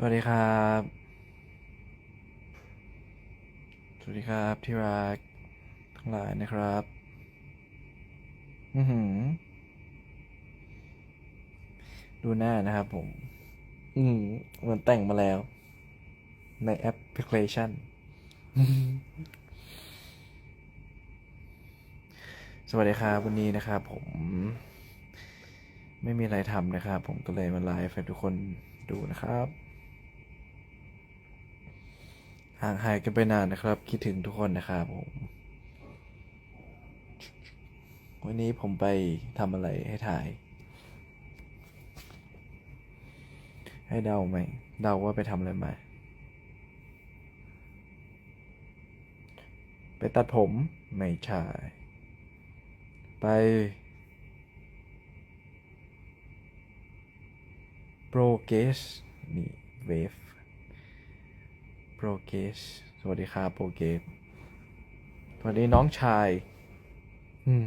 สวัสดีครับ สวัสดีครับที่รักทั้งหลายนะครับ อือหือ ดูหน้านะครับผม อือหือเหมือนแต่งมาแล้ว ในแอปพลิเคชัน สวัสดีครับ วันนี้นะครับผม ไม่มีอะไรทำนะครับ ผมก็เลยมาไลฟ์ให้ทุกคนดูนะครับ ห่างหายกันไปนานนะครับ คิดถึงทุกคนนะครับผม วันนี้ผมไปทำอะไรให้ถ่าย ให้เดาไหม เดาว่าไปทำอะไรมา ไปตัดผม ไม่ใช่ ไป โปรเกสนี่เวฟ โปรเกสสวัสดีครับโปรเกสสวัสดีน้องชาย อืม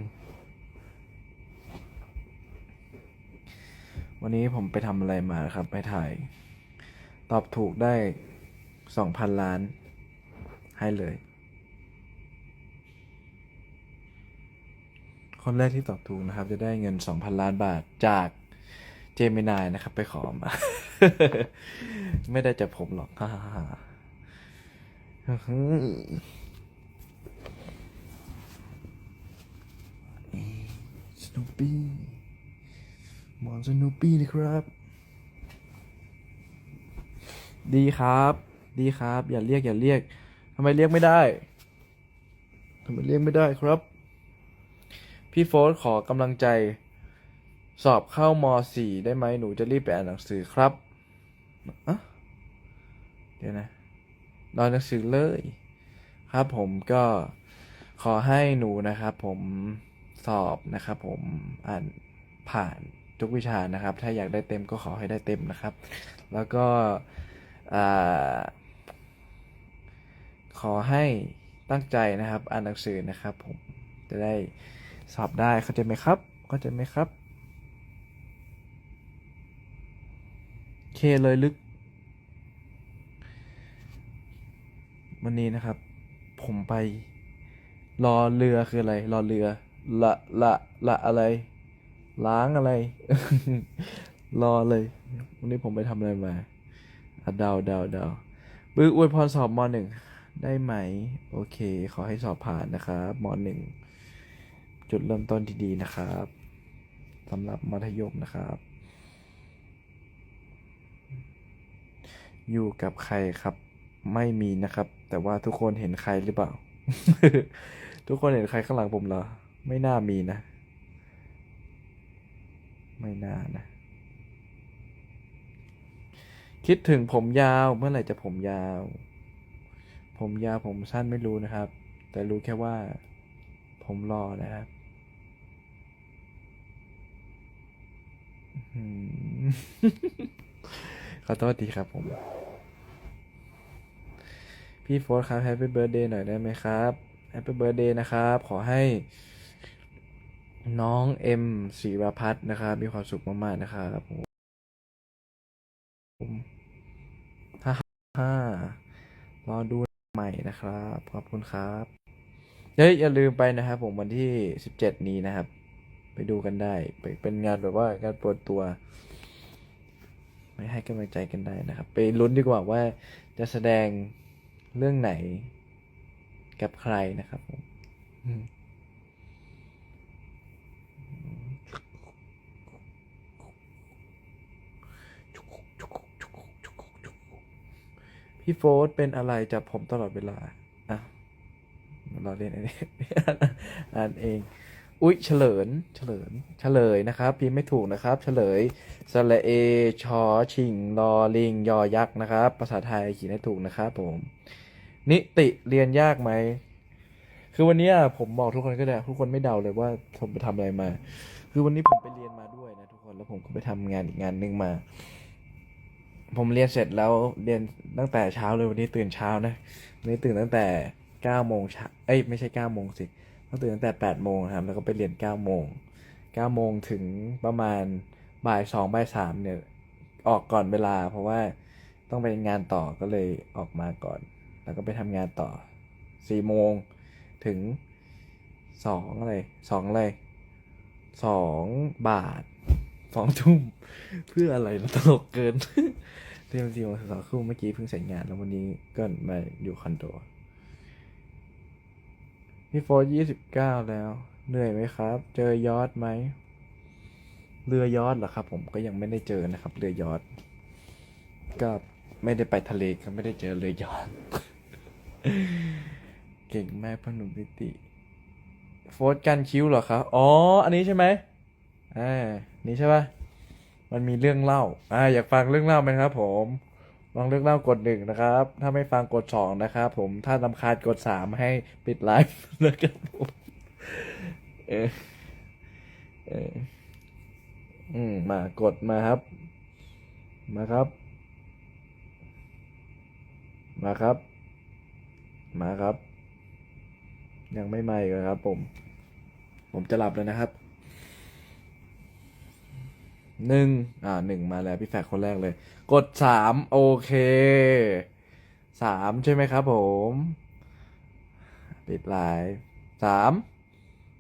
วันนี้ผมไปทำอะไรมาครับ ไปถ่าย ตอบถูกได้สองพันล้าน ให้เลย คนแรกที่ตอบถูกนะครับ จะได้เงินสองพันล้านบาทจากเจมินายนะครับ ไปขอมา ไม่ได้จากผมหรอกฮ่าฮ่าฮ่า สโนปี้หมอนสโนปี้นะครับ ดีครับ ดีครับ อย่าเรียกอย่าเรียกทำไมเรียกไม่ได้ทำไมเรียกไม่ได้ครับ พี่โฟร์ขอกำลังใจ สอบเข้ามสี่ได้ไหมหนูจะรีบไปอ่านหนังสือครับอะเดี๋ยวนะ รอหนังสือเลย ครับผมก็ขอให้หนูนะครับผมสอบนะครับผมอ่านผ่านทุกวิชานะครับ ถ้าอยากได้เต็มก็ขอให้ได้เต็มนะครับ แล้วก็ขอให้ตั้งใจนะครับอ่านหนังสือนะครับผมจะได้สอบได้เข้าใจไหมครับเข้าใจไหมครับ เคเลยลึก วันนี้นะครับ ผมไป รอเรือคืออะไร รอเรือ ละละละอะไร ล้างอะไร รอเลย วันนี้ผมไปทำอะไรมาเดาเดาเดาบื้ออวยพรสอบมหนึ่งได้ไหม โอเค ขอให้สอบผ่านนะครับมหนึ่งจุดเริ่มต้นที่ดีนะครับสำหรับมัธยมนะครับ อยู่กับใครครับ ไม่มีนะครับ แต่ว่าทุกคนเห็นใครหรือเปล่า ทุกคนเห็นใครข้างหลังผมเหรอ ไม่น่ามีนะ ไม่น่านะ คิดถึงผมยาวเมื่อไหร่จะผมยาว ผมยาวผมสั้นไม่รู้นะครับ แต่รู้แค่ว่า ผมรอนะครับอื้อหือขอโทษทีครับผม พี่โฟร์ครับแฮปปี้เบิร์ดเดย์หน่อยได้ไหมครับแฮปปี้เบิร์ดเดย์นะครับ ขอให้ น้องเอ็มศิรพัฒน์นะครับ มีความสุขมากๆนะครับผมฮ่าฮ่ารอดูใหม่นะครับ ขอบคุณครับเฮ้ยอย่าลืมไปนะครับ ผมวันที่สิบเจ็ดนี้นะครับ ไปดูกันได้ไปเป็นงานแบบว่าการเปิดตัวไม่ให้กำลังใจกันได้นะครับ ไปลุ้นดีกว่าว่าจะแสดง เรื่องไหน กับใครนะครับผมอืมพี่โฟร์เป็นอะไรจับผมตลอดเวลา อะเราเล่นอันนี้อ่านเอง อุ๊ย เฉลินเฉลินเฉลยนะครับพิมพ์ไม่ถูกนะครับ เฉลยสระเอชอชิงรอลิง ยอยักษ์นะครับ ภาษาไทยเขียนให้ถูกนะครับผม นิติเรียนยากไหม คือวันนี้ผมบอกทุกคนก็ได้ ทุกคนไม่เดาเลยว่าผมไปทำอะไรมา คือวันนี้ผมไปเรียนมาด้วยนะทุกคน แล้วผมก็ไปทำงานอีกงานหนึ่งมา ผมเรียนเสร็จแล้วเรียนตั้งแต่เช้าเลยวันนี้ตื่นเช้านะวันนี้ตื่นตั้งแต่เก้าโมงเช้าเอ้ยไม่ใช่เก้าโมงสิต้องตื่นตั้งแต่แปดโมงครับ แล้วก็ไปเรียนเก้าโมงเก้าโมงถึงประมาณบ่ายสองบ่ายสามเนี่ยออกก่อนเวลา เพราะว่าต้องไปงานต่อก็เลยออกมาก่อน แล้วก็ไปทำงานต่อสี่โมงถึงสองอะไรสองอะไรสองบาทสองทุ่มเพื่ออะไรตลกเกินเตรียมสี่โมงถึงสองทุ่มเมื่อกี้เพิ่งเสร็จงานแล้ววันนี้ก็มาอยู่คอนโดพี่โฟร์ยี่สิบเก้าแล้ว เหนื่อยไหมครับ เจอยอดไหมเรือยอดเหรอครับ ผมก็ยังไม่ได้เจอนะครับ เรือยอดก็ไม่ได้ไปทะเลก็ไม่ได้เจอเรือยอด เก่งมากพอหนุ่มนิติ โฟร์กันคิ้วเหรอครับ อ๋อ อันนี้ใช่ไหมอ่า นี่ใช่ปะมันมีเรื่องเล่า อ่า อยากฟังเรื่องเล่าไหมครับ ผม ลองเรื่องเล่ากดหนึ่งนะครับ ถ้าไม่ฟังกดสองนะครับผม ถ้าลำคาญกดสามให้ปิดไลฟ์นะครับผมเออเอออืม มากดมาครับ มาครับ มาครับ มาครับ ยังไม่มาอีกเลยครับ ผม ผมจะหลับแล้วนะครับหนึ่งอ่าหนึ่งมาแล้วพี่แฟกคนแรกเลย กดสามโอเคสามใช่ไหมครับผม ปิดไลน์สาม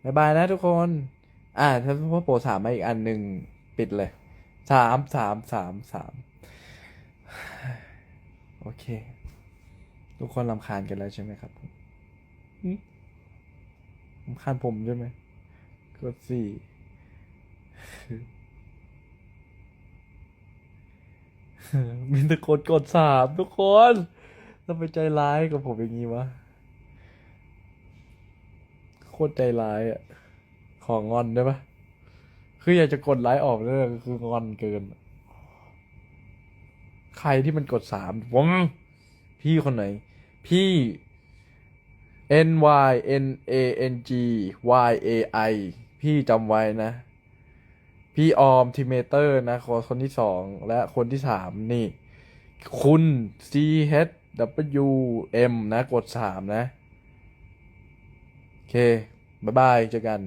บายบายนะทุกคน อ่าถ้าพ่อโปรสามมาอีกอันหนึ่งปิดเลยสามสามสามสามโอเค ทุกคนรำคาญกันแล้วใช่ไหมครับผมหึรำคาญผมใช่ไหมกดสี่มีแต่คนกดสามทุกคนทำไมใจร้ายกับผมอย่างนี้วะ โคตรใจร้ายอะ ของงอนได้ปะคืออยากจะกดไลค์ออกเลยคืองอนเกิน ใครที่มันกดสามวงพี่คนไหน พี่ N Y N A N G Y A I พี่จำไว้นะ พี่ออมทิเมเตอร์นะคนคนที่สองและคนที่สามนี่ คุณ C H W M นะ กดสามนะ โอเค บ๊ายบาย เจอกัน